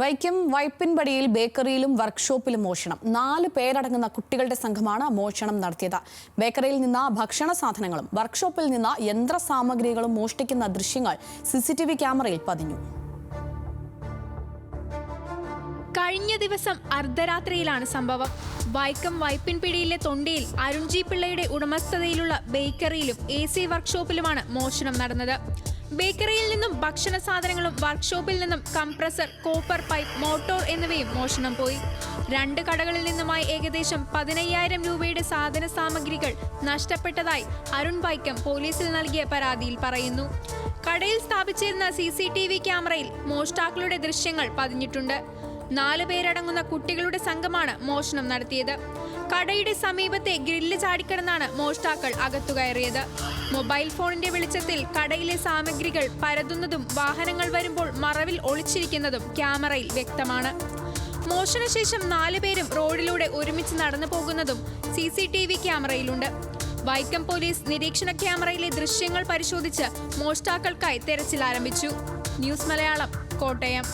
വൈക്കം വൈപ്പിൻപടിയിൽ ബേക്കറിയിലും വർക്ക്ഷോപ്പിലും മോഷണം. നാല് പേരടങ്ങുന്ന കുട്ടികളുടെ സംഘമാണ് മോഷണം നടത്തിയത്. ബേക്കറിയിൽ നിന്ന് ഭക്ഷണ സാധനങ്ങളും വർക്ക്ഷോപ്പിൽ നിന്ന് യന്ത്രസാമഗ്രികളും മോഷ്ടിക്കുന്ന ദൃശ്യങ്ങൾ സിസിടിവി ക്യാമറയിൽ പതിഞ്ഞു. കഴിഞ്ഞ ദിവസം അർദ്ധരാത്രിയിലാണ് സംഭവം. വൈക്കം വൈപ്പിൻപിടിയിലെ തൊണ്ടിയിൽ അരുൺജി പിള്ളയുടെ ഉടമസ്ഥതയിലുള്ള ബേക്കറിയിലും എ സി വർക്ക്ഷോപ്പിലുമാണ് മോഷണം നടന്നത്. ബേക്കറിയിൽ നിന്നും ഭക്ഷണ സാധനങ്ങളും വർക്ക്ഷോപ്പിൽ നിന്നും കംപ്രസർ കോപ്പർ പൈപ്പ് മോട്ടോർ എന്നിവയും മോഷണം പോയി. രണ്ട് കടകളിൽ നിന്നുമായി ഏകദേശം പതിനയ്യായിരം രൂപയുടെ സാധന സാമഗ്രികൾ നഷ്ടപ്പെട്ടതായി അരുൺ വൈക്കം പോലീസിൽ നൽകിയ പരാതിയിൽ പറയുന്നു. കടയിൽ സ്ഥാപിച്ചിരുന്ന സി സി ടി വി ക്യാമറയിൽ മോഷ്ടാക്കളുടെ ദൃശ്യങ്ങൾ പതിഞ്ഞിട്ടുണ്ട്. നാല് പേരടങ്ങുന്ന കുട്ടികളുടെ സംഘമാണ് മോഷണം നടത്തിയത്. കടയുടെ സമീപത്തെ ഗ്രില്ല് ചാടിക്കടന്നാണ് മോഷ്ടാക്കൾ അകത്തുകയറിയത് മൊബൈൽ ഫോണിന്റെ വെളിച്ചത്തിൽ കടയിലെ സാമഗ്രികൾ പരതുന്നതും വാഹനങ്ങൾ വരുമ്പോൾ മറവിൽ ഒളിച്ചിരിക്കുന്നതും ക്യാമറയിൽ വ്യക്തമാണ്. മോഷണശേഷം നാലുപേരും റോഡിലൂടെ ഒരുമിച്ച് നടന്നു പോകുന്നതും സി സി ടി വി ക്യാമറയിലുണ്ട്. വൈക്കം പോലീസ് നിരീക്ഷണ ക്യാമറയിലെ ദൃശ്യങ്ങൾ പരിശോധിച്ച് മോഷ്ടാക്കൾക്കായി തെരച്ചിൽ ആരംഭിച്ചു. ന്യൂസ് മലയാളം കോട്ടയം.